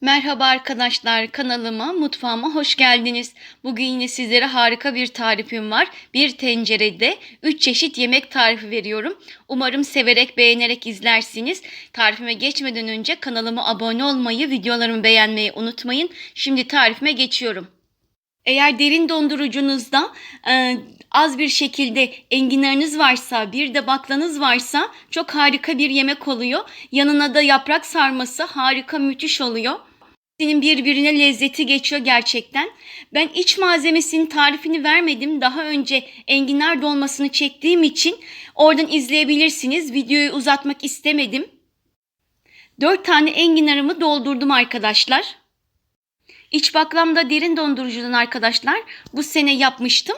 Merhaba arkadaşlar kanalıma mutfağıma hoş geldiniz. Bugün yine sizlere harika bir tarifim var. Bir tencerede 3 çeşit yemek tarifi veriyorum. Umarım severek beğenerek izlersiniz. Tarifime geçmeden önce kanalıma abone olmayı, videolarımı beğenmeyi unutmayın. Şimdi tarifime geçiyorum. Eğer derin dondurucunuzda e, az bir şekilde enginarınız varsa, bir de baklanız varsa çok harika bir yemek oluyor. Yanına da yaprak sarması harika müthiş oluyor. Senin birbirine lezzeti geçiyor gerçekten. Ben iç malzemesinin tarifini vermedim. Daha önce enginar dolmasını çektiğim için oradan izleyebilirsiniz. Videoyu uzatmak istemedim. 4 tane enginarımı doldurdum arkadaşlar. İç baklamda derin dondurucudan arkadaşlar bu sene yapmıştım.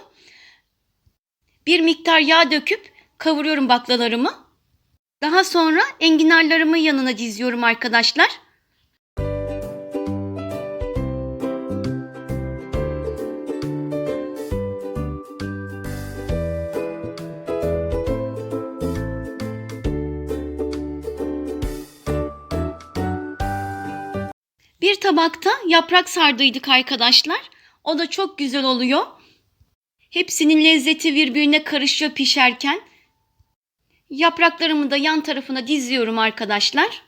Bir miktar yağ döküp kavuruyorum baklalarımı. Daha sonra enginarlarımı yanına diziyorum arkadaşlar. Bir tabakta yaprak sardıydık arkadaşlar. O da çok güzel oluyor. Hepsinin lezzeti birbirine karışıyor pişerken. Yapraklarımı da yan tarafına diziyorum arkadaşlar.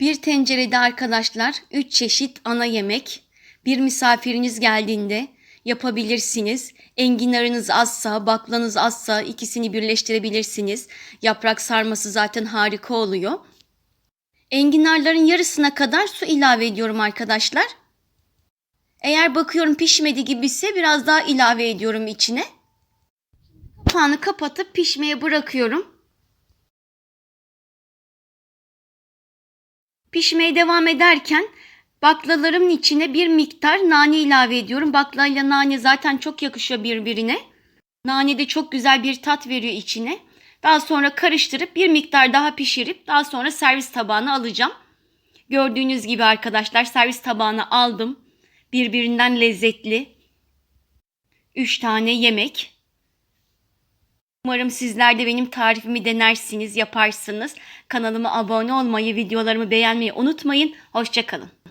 Bir tencerede arkadaşlar 3 çeşit ana yemek. Bir misafiriniz geldiğinde yapabilirsiniz. Enginarınız azsa, baklanız azsa ikisini birleştirebilirsiniz. Yaprak sarması zaten harika oluyor. Enginarların yarısına kadar su ilave ediyorum arkadaşlar. Eğer bakıyorum pişmedi gibiyse biraz daha ilave ediyorum içine. Kapağını kapatıp pişmeye bırakıyorum. Pişmeye devam ederken Baklalarımın içine bir miktar nane ilave ediyorum. Bakla nane zaten çok yakışıyor birbirine. Nane de çok güzel bir tat veriyor içine. Daha sonra karıştırıp bir miktar daha pişirip daha sonra servis tabağına alacağım. Gördüğünüz gibi arkadaşlar servis tabağına aldım. Birbirinden lezzetli 3 tane yemek. Umarım sizler de benim tarifimi denersiniz, yaparsınız. Kanalıma abone olmayı, videolarımı beğenmeyi unutmayın. Hoşçakalın.